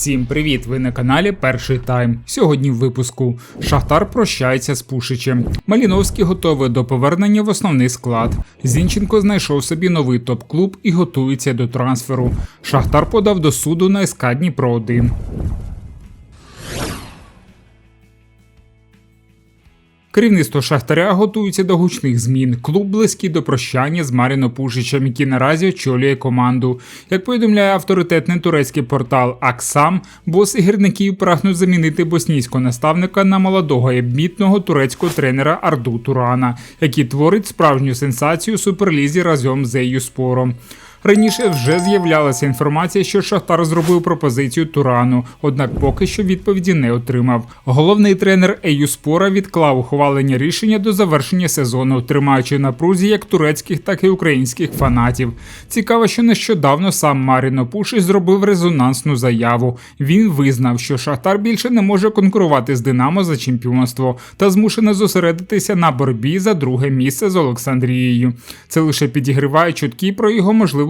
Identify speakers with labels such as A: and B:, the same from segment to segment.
A: Всім привіт! Ви на каналі Перший Тайм. Сьогодні в випуску Шахтар прощається з Пушичем. Маліновський готовий до повернення в основний склад. Зінченко знайшов собі новий топ-клуб і готується до трансферу. Шахтар подав до суду на СК Дніпро 1. Керівництво Шахтаря готується до гучних змін. Клуб близький до прощання з Маріно Пушичем, який наразі очолює команду. Як повідомляє авторитетний турецький портал Аксам, боси гірників прагнуть замінити боснійського наставника на молодого і обмітного турецького тренера Арду Турана, який творить справжню сенсацію у суперлізі разом з Еюспором. Раніше вже з'являлася інформація, що Шахтар зробив пропозицію Турану, однак поки що відповіді не отримав. Головний тренер Еюспора відклав ухвалення рішення до завершення сезону, тримаючи на прузі як турецьких, так і українських фанатів. Цікаво, що нещодавно сам Маріно Пушич зробив резонансну заяву. Він визнав, що Шахтар більше не може конкурувати з Динамо за чемпіонство та змушений зосередитися на боротьбі за друге місце з Олександрією. Це лише підігриває чутки про його можливу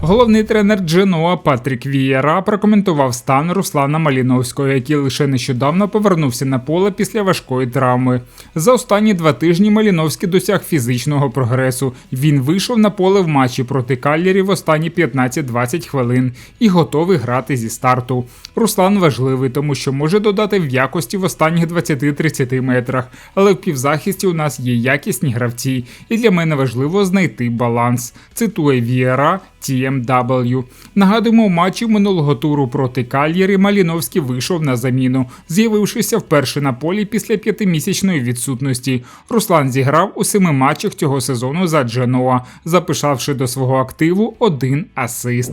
A: Головний тренер Дженоа Патрік Вієра прокоментував стан Руслана Маліновського, який лише нещодавно повернувся на поле після важкої травми. За останні два тижні Маліновський досяг фізичного прогресу. Він вийшов на поле в матчі проти Каллері в останні 15-20 хвилин і готовий грати зі старту. Руслан важливий, тому що може додати в якості в останніх 20-30 метрах, але в півзахисті у нас є якісні гравці, і для мене важливо знайти баланс. Цитує Вієра. TMW. Нагадуємо, в матчі минулого туру проти Кальєри Маліновський вийшов на заміну, з'явившися вперше на полі після п'ятимісячної відсутності. Руслан зіграв у семи матчах цього сезону за Дженоа, запишавши до свого активу один асист.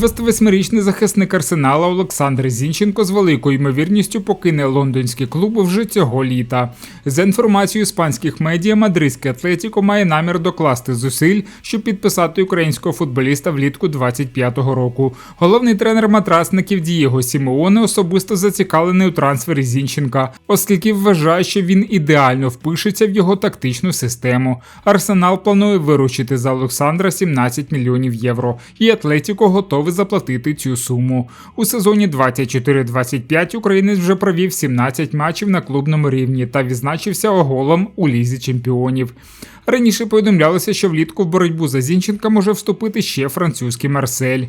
A: 28-річний захисник арсенала Олександр Зінченко з великою ймовірністю покине лондонський клуб вже цього літа. За інформацією іспанських медіа, мадридське Атлетіко має намір докласти зусиль, щоб підписати українського футболіста влітку 25-го року. Головний тренер матрасників Дієго Сімеоне особисто зацікавлений у трансфері Зінченка, оскільки вважає, що він ідеально впишеться в його тактичну систему. Арсенал планує виручити за Олександра 17 мільйонів євро, і Атлетіко готовий заплатити цю суму. У сезоні 24-25 українець вже провів 17 матчів на клубному рівні та відзначився голом у лізі чемпіонів. Раніше повідомлялося, що влітку в боротьбу за Зінченка може вступити ще французький Марсель.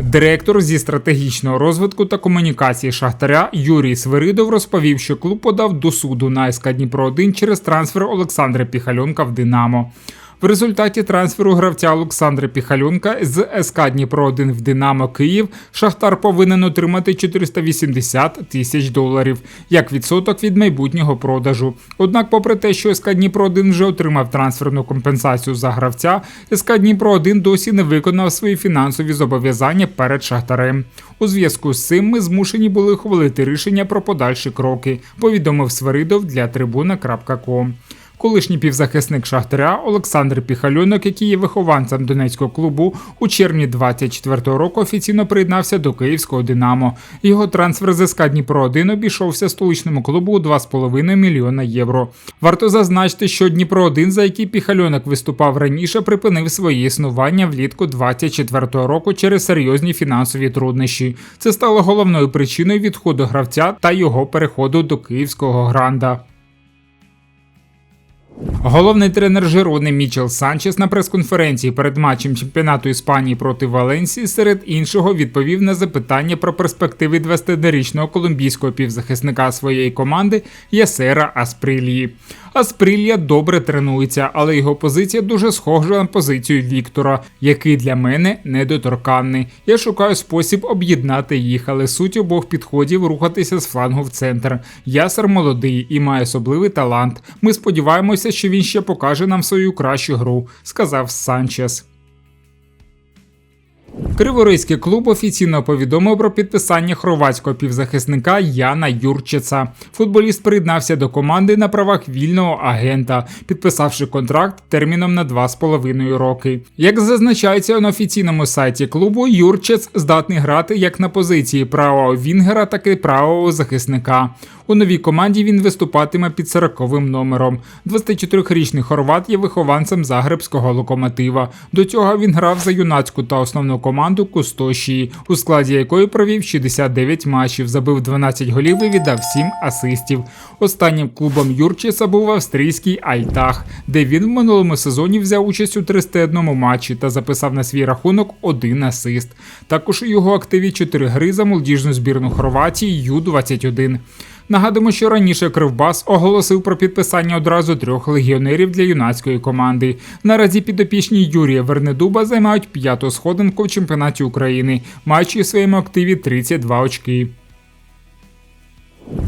A: Директор зі стратегічного розвитку та комунікації Шахтаря Юрій Свиридов розповів, що клуб подав до суду на СК Дніпро 1 через трансфер Олександра Піхальонка в Динамо. В результаті трансферу гравця Олександра Піхальонка з СК Дніпро 1 в Динамо Київ Шахтар повинен отримати 480 тисяч доларів як відсоток від майбутнього продажу. Однак, попри те, що СК Дніпро 1 вже отримав трансферну компенсацію за гравця, СК Дніпро 1 досі не виконав свої фінансові зобов'язання перед Шахтарем. У зв'язку з цим ми змушені були ухвалити рішення про подальші кроки. Повідомив Свиридов для трибуна.ком. Колишній півзахисник Шахтаря Олександр Піхальонок, який є вихованцем Донецького клубу, у червні 24-го року офіційно приєднався до Київського Динамо. Його трансфер з СК Дніпро 1 обійшовся столичному клубу у 2,5 мільйона євро. Варто зазначити, що Дніпро 1 за який Піхальонок виступав раніше, припинив своє існування влітку 24-го року через серйозні фінансові труднощі. Це стало головною причиною відходу гравця та його переходу до київського гранда. Головний тренер Жирони Мічел Санчес на прес-конференції перед матчем чемпіонату Іспанії проти Валенсії серед іншого відповів на запитання про перспективи 21-річного колумбійського півзахисника своєї команди Ясера Асприлії. А Спрілля добре тренується, але його позиція дуже схожа на позицію Віктора, який для мене недоторканний. Я шукаю спосіб об'єднати їх, але суть обох підходів рухатися з флангу в центр. Ясер молодий і має особливий талант. Ми сподіваємося, що він ще покаже нам свою кращу гру, сказав Санчес. Криворізький клуб офіційно повідомив про підписання хорватського півзахисника Яна Юрчеца. Футболіст приєднався до команди на правах вільного агента, підписавши контракт терміном на 2,5 роки. Як зазначається на офіційному сайті клубу, Юрчец здатний грати як на позиції правого вінгера, так і правого захисника. У новій команді він виступатиме під 40-м номером. 24-річний хорват є вихованцем загребського локомотива. До цього він грав за юнацьку та основну команду Кустошії, у складі якої провів 69 матчів, забив 12 голів і віддав 7 асистів. Останнім клубом Юрчеса був австрійський Альтах, де він в минулому сезоні взяв участь у 301 матчі та записав на свій рахунок один асист. Також у його активі 4 гри за молодіжну збірну Хорватії Ю-21. Нагадуємо, що раніше Кривбас оголосив про підписання одразу трьох легіонерів для юнацької команди. Наразі підопічні Юрія Вернедуба займають п'яту сходинку в чемпіонаті України, маючи у своєму активі 32 очки.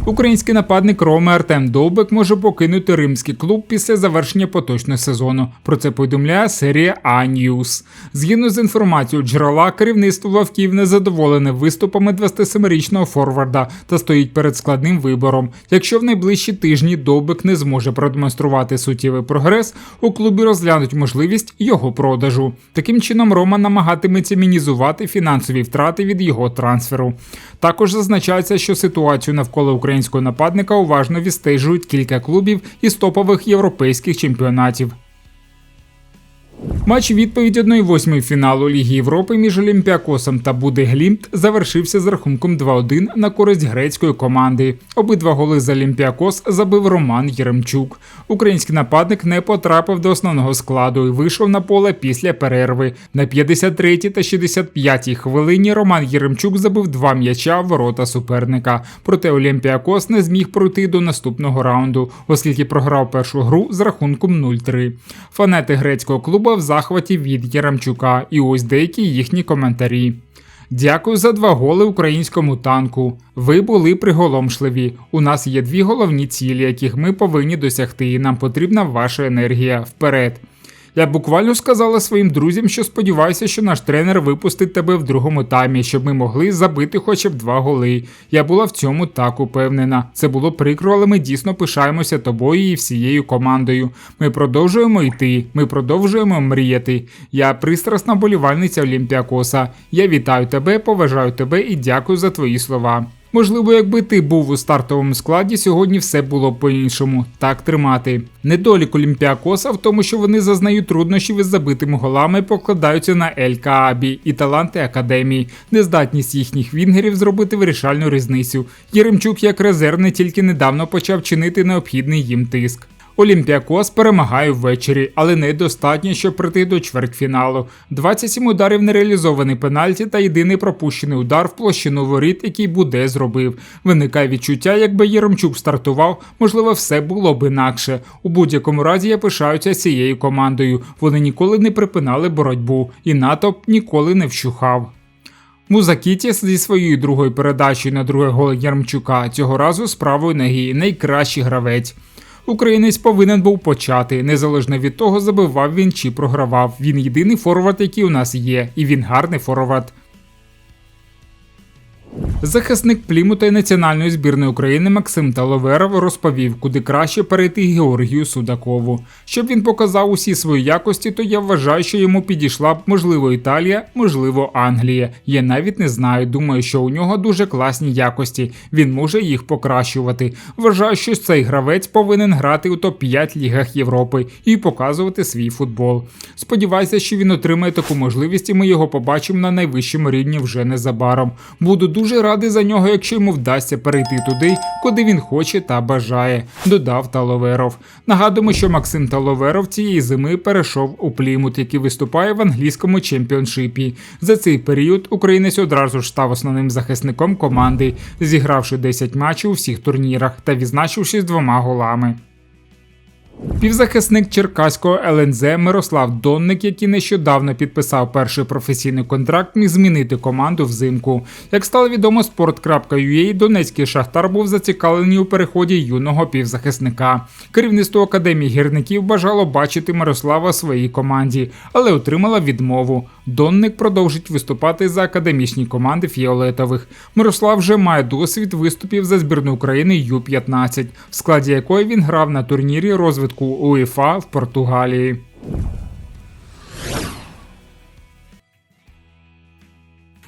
A: Український нападник Роми Артем Довбек може покинути римський клуб після завершення поточного сезону. Про це повідомляє серія А News. Згідно з інформацією джерела, керівництво Вовків не задоволене виступами 27-річного форварда та стоїть перед складним вибором. Якщо в найближчі тижні Довбек не зможе продемонструвати суттєвий прогрес, у клубі розглянуть можливість його продажу. Таким чином, Рома намагатиметься мінізувати фінансові втрати від його трансферу. Також зазначається, що ситуацію навколо українського нападника уважно відстежують кілька клубів із топових європейських чемпіонатів. Матч відповідь 1-8 фіналу Ліги Європи між Олімпіакосом та Будеглімт завершився з рахунком 2-1 на користь грецької команди. Обидва голи з Олімпіакос забив Роман Єремчук. Український нападник не потрапив до основного складу і вийшов на поле після перерви. На 53 та 65 хвилині Роман Єремчук забив два м'яча в ворота суперника. Проте Олімпіакос не зміг пройти до наступного раунду, оскільки програв першу гру з рахунком 0-3. Фанати грецького клубу в захваті від Яремчука, і ось деякі їхні коментарі. Дякую за два голи українському танку. Ви були приголомшливі. У нас є дві головні цілі, яких ми повинні досягти, і нам потрібна ваша енергія вперед. Я буквально сказала своїм друзям, що сподіваюся, що наш тренер випустить тебе в другому таймі, щоб ми могли забити хоча б два голи. Я була в цьому так упевнена. Це було прикро, але ми дійсно пишаємося тобою і всією командою. Ми продовжуємо йти, ми продовжуємо мріяти. Я пристрасна болівальниця Олімпіакоса. Я вітаю тебе, поважаю тебе і дякую за твої слова. Можливо, якби ти був у стартовому складі, сьогодні все було б по-іншому. Так тримати. Недолік Олімпіакоса в тому, що вони зазнають труднощів із забитими голами, покладаються на Ель Каабі і таланти академії, нездатність їхніх вінгерів зробити вирішальну різницю. Єремчук як резервний тільки недавно почав чинити необхідний їм тиск. Олімпіакос перемагає ввечері, але недостатньо, щоб прийти до чвертьфіналу. 27 ударів нереалізований пенальті та єдиний пропущений удар в площину воріт, який Буде зробив. Виникає відчуття, якби Єремчук стартував, можливо, все було б інакше. У будь-якому разі я пишаюся цією командою. Вони ніколи не припинали боротьбу, і натовп ніколи не вщухав. Музакітіс зі своєю другою передачею на друге гол Ярмчука цього разу з правої ноги найкращий гравець. Українець повинен був почати, незалежно від того, забивав він чи програвав. Він єдиний форвард, який у нас є, і він гарний форвард. Захисник Плімута і національної збірної України Максим Таловеров розповів, куди краще перейти Георгію Судакову. Щоб він показав усі свої якості, то я вважаю, що йому підійшла б можливо Італія, можливо, Англія. Я навіть не знаю. Думаю, що у нього дуже класні якості. Він може їх покращувати. Вважаю, що цей гравець повинен грати у топ-5 лігах Європи і показувати свій футбол. Сподіваюся, що він отримає таку можливість, і ми його побачимо на найвищому рівні вже незабаром. Буду дуже радий радий за нього, якщо йому вдасться перейти туди, куди він хоче та бажає, додав Таловеров. Нагадуємо, що Максим Таловеров цієї зими перейшов у Плімут, який виступає в англійському чемпіоншипі. За цей період українець одразу ж став основним захисником команди, зігравши 10 матчів у всіх турнірах та відзначившись двома голами. Півзахисник Черкаського ЛНЗ Мирослав Донник, який нещодавно підписав перший професійний контракт, міг змінити команду взимку. Як стало відомо, sport.ua, Донецький шахтар був зацікавлений у переході юного півзахисника. Керівництво академії гірників бажало бачити Мирослава в своїй команді, але отримала відмову. Донник продовжить виступати за академічні команди фіолетових. Мирослав вже має досвід виступів за збірну України Ю-15, в складі якої він грав на турнірі розвитку УЄФА в Португалії.